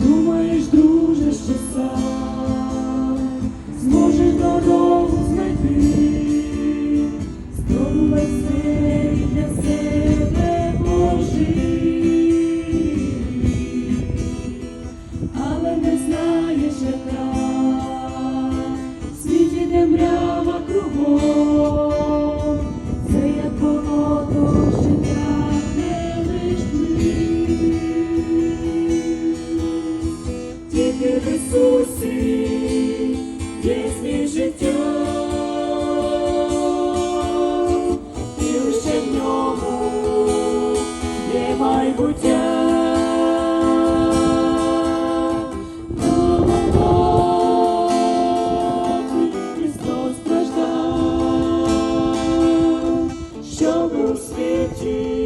Думаєш, друже, Христос страждав, щоб у світі.